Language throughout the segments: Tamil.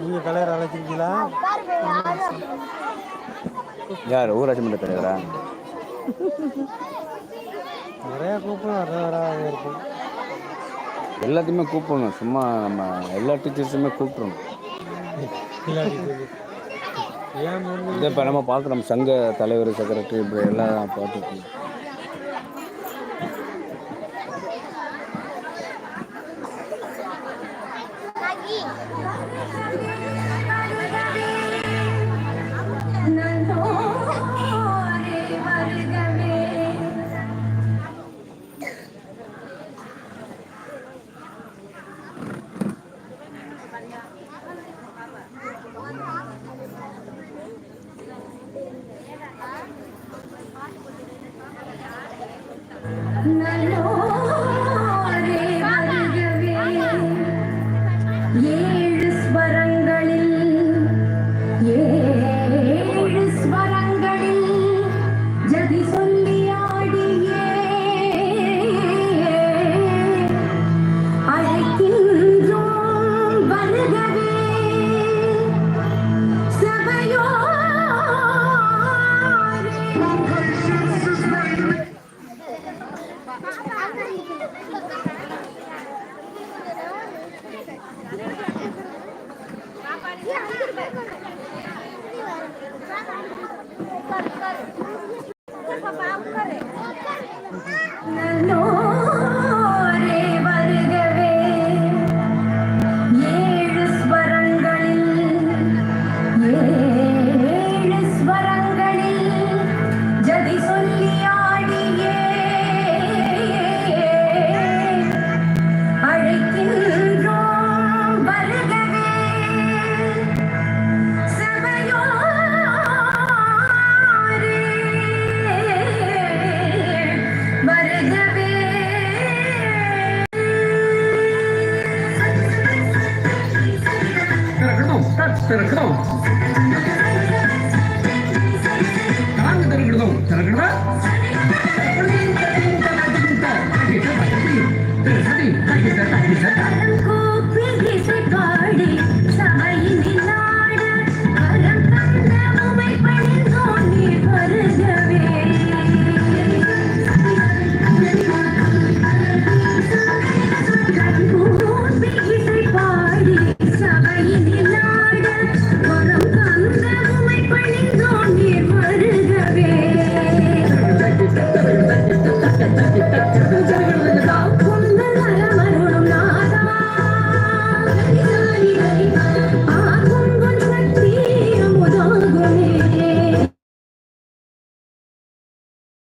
நீங்கள் கலைஞர் அழைச்சிருக்கீங்களா யார்? ஊராட்சி மன்ற தலைவரா? நிறையா கூப்பிடும் இருக்கும் எல்லாத்தையுமே கூப்பிடணும். சும்மா நம்ம எல்லா டீச்சர்ஸுமே கூப்பிட்றணும் இதை இப்போ நம்ம பார்க்குறோம் சங்க தலைவர் செக்ரட்டரி இப்போ எல்லாம் பார்த்துருக்கோம் कर कर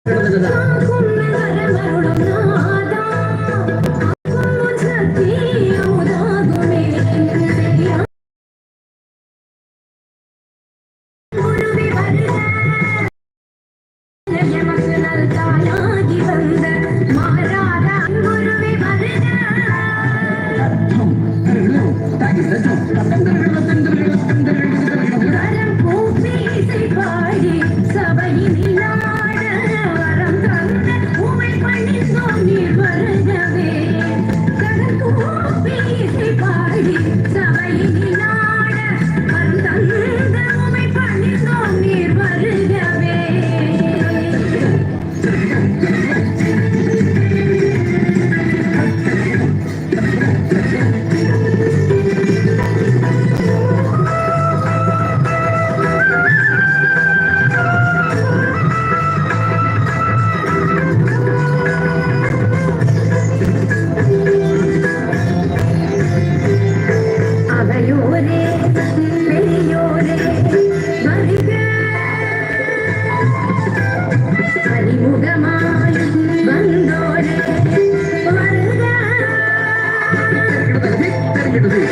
అనుకున్న వరమరుడున్నా കിട്ടും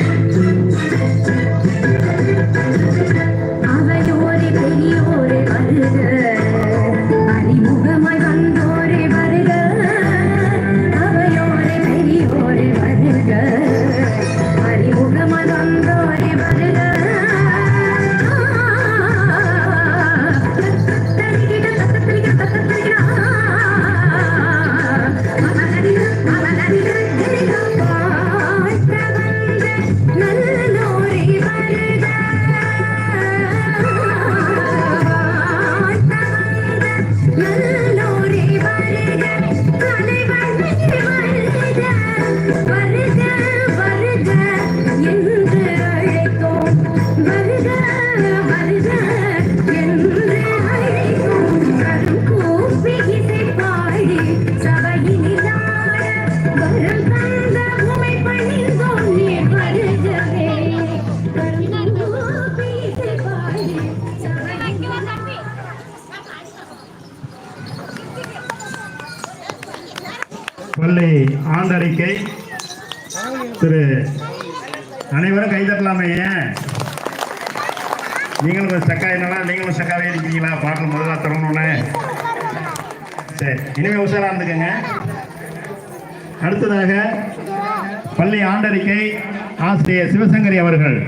பள்ளி ஆண்டறிக்கை. திரு அனைவரும் கைதட்டலாமே ஏன் நீங்களும் கொஞ்சம் என்னலாம் நீங்களும் சக்காவே இருக்கீங்களா? பாட்டில் முதல்ல தரணும்னு சரி இனிமேல் உஷாரா இருந்துக்கங்க. அடுத்ததாக பள்ளி ஆண்டறிக்கை ஆசிரியர் சிவசங்கரி அவர்கள்.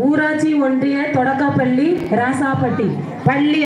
ஊராட்சி ஒன்றிய தொடக்கப்பள்ளி ராசாப்பட்டி. பள்ளி